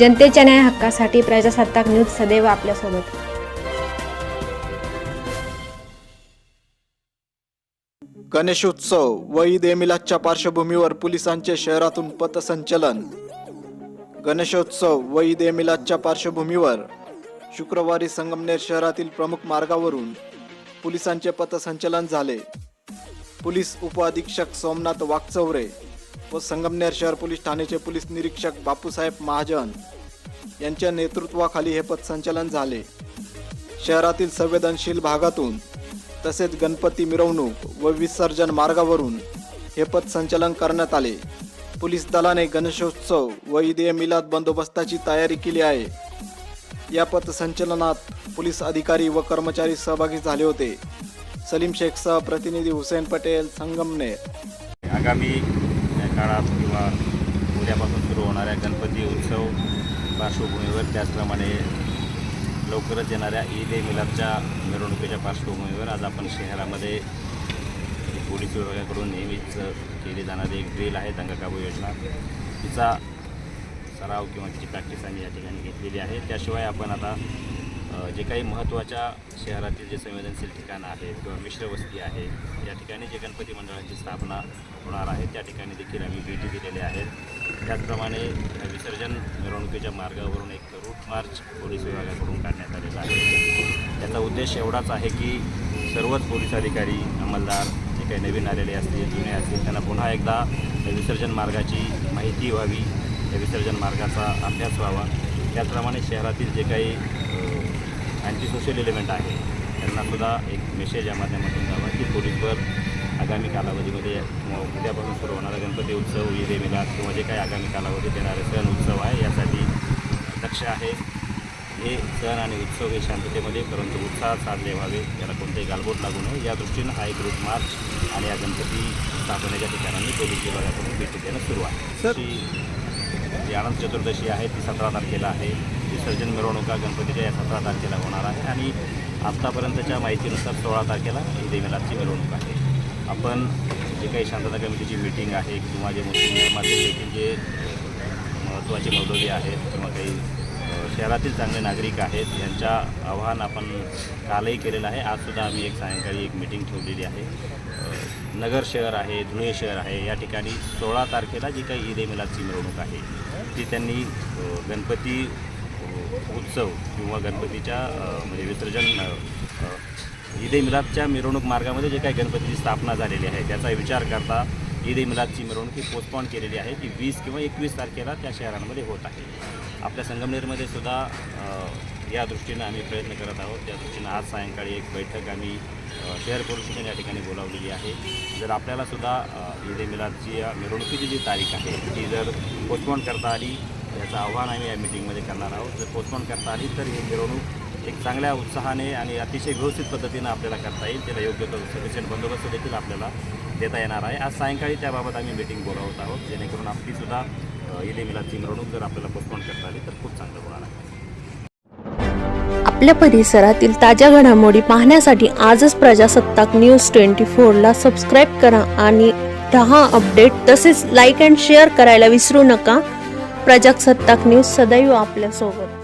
जनतेच्या न्याय हक्कासाठी प्रजासत्ताक न्यूज सदैव आपल्यासोबत. गणेशोत्सव व ईद ए मिलादच्या पार्श्वभूमीवर पोलिसांचे शहरातून पथसंचलन. गणेशोत्सव व ईद ए मिलादच्या पार्श्वभूमीवर शुक्रवारी संगमनेर शहरातील प्रमुख मार्गावरून पोलिसांचे पथसंचलन झाले. पोलीस उपअधीक्षक सोमनाथ वाकचौरे व संगमनेर शहर पोलीस ठाण्याचे पोलीस निरीक्षक बापूसाहेब महाजन यांच्या नेतृत्वाखाली हे पथसंचलन झाले. शहरातील संवेदनशील भागातून तसेच गणपती मिरवणूक व विसर्जन मार्गावरून हे पथसंचलन करण्यात आले. पोलीस दलाने गणेशोत्सव व ईद ए मिलाद बंदोबस्ताची तयारी केली आहे. या पथसंचलनात पोलीस अधिकारी व कर्मचारी सहभागी झाले होते. सलीम शेखसह प्रतिनिधी हुसेन पटेल संगमनेर. आगामी काळात किंवा उद्यापासून सुरू होणाऱ्या गणपती उत्सव पार्श्वभूमीवर त्याचप्रमाणे लवकरच येणाऱ्या ईद ए मिलादच्या मिरवणुकीच्या पार्श्वभूमीवर आज आपण शहरामध्ये पोलीस विभागाकडून नेहमीच केली जाणारी एक ड्रिल आहे दंगाकाबू योजना. तिचा सराव किंवा तिची प्रॅक्टिस आम्ही या ठिकाणी घेतलेली आहे. त्याशिवाय आपण आता जे काही महत्त्वाच्या शहरातील जे संवेदनशील ठिकाणं आहेत किंवा मिश्र वस्ती आहे या ठिकाणी जे गणपती मंडळांची स्थापना होणार आहे त्या ठिकाणी देखील आम्ही भेटी दिलेल्या आहेत त्याचप्रमाणे विसर्जन मिरवणुकीच्या मार्गावरून एक रूट मार्च पोलीस विभागाकडून काढण्यात आलेला आहे. त्याचा उद्देश एवढाच आहे की सर्वच पोलीस अधिकारी अंमलदार जे काही नवीन आलेले असतील जुने असतील त्यांना पुन्हा एकदा विसर्जन मार्गाची माहिती व्हावी. या विसर्जन मार्गाचा अभ्यास व्हावा. त्याचप्रमाणे शहरातील जे काही अँटी सोशल एलिमेंट आहे त्यांनासुद्धा एक मेसेज या माध्यमातून द्यावा की पोलीसवर आगामी कालावधीमध्ये किंवा उद्यापासून सुरू होणारा गणपती उत्सव ईद ए मिलाद किंवा जे काही आगामी कालावधीत येणारे सण उत्सव आहे यासाठी लक्ष आहे. हे सण आणि उत्सव हे शांततेमध्ये परंतु उत्साहात साजरे व्हावे. याला कोणतेही गालबोट लागू नये. या दृष्टीनं हा एक रूट मार्च आणि या गणपती स्थापनेच्या ठिकाणांनी पोलीस विभागाकडून भेटी देणं सुरू आहे. जी अनंत चतुर्दशी आहे ती सतरा तारखेला आहे. विसर्जन मिरवणुका गणपतीच्या या सतरा तारखेला होणार आहे. आणि आत्तापर्यंतच्या माहितीनुसार सोळा तारखेला ही ए मिरवणूक आहे. आपण जे काही शांतता कमिटीची मीटिंग आहे किंवा जे मुस्लिम धर्मातील देखील जे महत्त्वाचे मौलवी आहेत किंवा काही शहरातील चांगले नागरिक आहेत. यांच्या आव्हान आपण कालही केलेलं आहे. आजसुद्धा आम्ही एक सायंकाळी एक मिटिंग ठेवलेली आहे. नगर शहर आहे धुळे शहर आहे. या ठिकाणी सोळा तारखेला जी काही ईद ए मिलादची मिरवणूक आहे ती त्यांनी गणपती उत्सव किंवा गणपतीच्या म्हणजे विसर्जन ईद ए मिलादच्या मिरवणूक मार्गामध्ये जे काही गणपतीची स्थापना झालेली आहे त्याचा विचार करता ईद ए मिलादची मिरवणूक ही पोस्टपॉन केलेली आहे. ती वीस किंवा एकवीस तारखेला त्या शहरांमध्ये होत आहे. आपल्या संगमनेरमध्ये सुद्धा या दृष्टीनं आम्ही प्रयत्न करत आहोत. त्या दृष्टीनं आज सायंकाळी एक बैठक आम्ही शेअर शहर या ठिकाणी बोलावलेली आहे. जर आपल्यालासुद्धा ईद ए मिलादची या मिरवणुकीची जी तारीख आहे ती जर पोस्टपॉन करता आली याचं आव्हान आम्ही या मिटिंगमध्ये करणार आहोत. जर पोस्टपॉन करता आली तर ही मिरवणूक एक चांगल्या उत्साहाने आणि अतिशय व्यवस्थित पद्धतीनं आपल्याला करता येईल. त्याला योग्य तो सफिशियंट बंदोबस्त देखील आपल्याला देता येणार आहे. आज सायंकाळी त्याबाबत आम्ही मिटिंग बोलावत आहोत. जेणेकरून आपलीसुद्धा अ, ईद मिरवणूक जर आपल्याला पोस्टपॉन करता आली तर खूप चांगलं होणार आहे. आपल्या परिसरातील ताज्या घडामोडी पाहण्यासाठी आजच प्रजासत्ताक न्यूज ट्वेंटी फोरला सबस्क्राईब करा आणि दहा अपडेट तसेच लाईक अँड शेअर करायला विसरू नका. प्रजासत्ताक न्यूज सदैव आपल्यासोबत.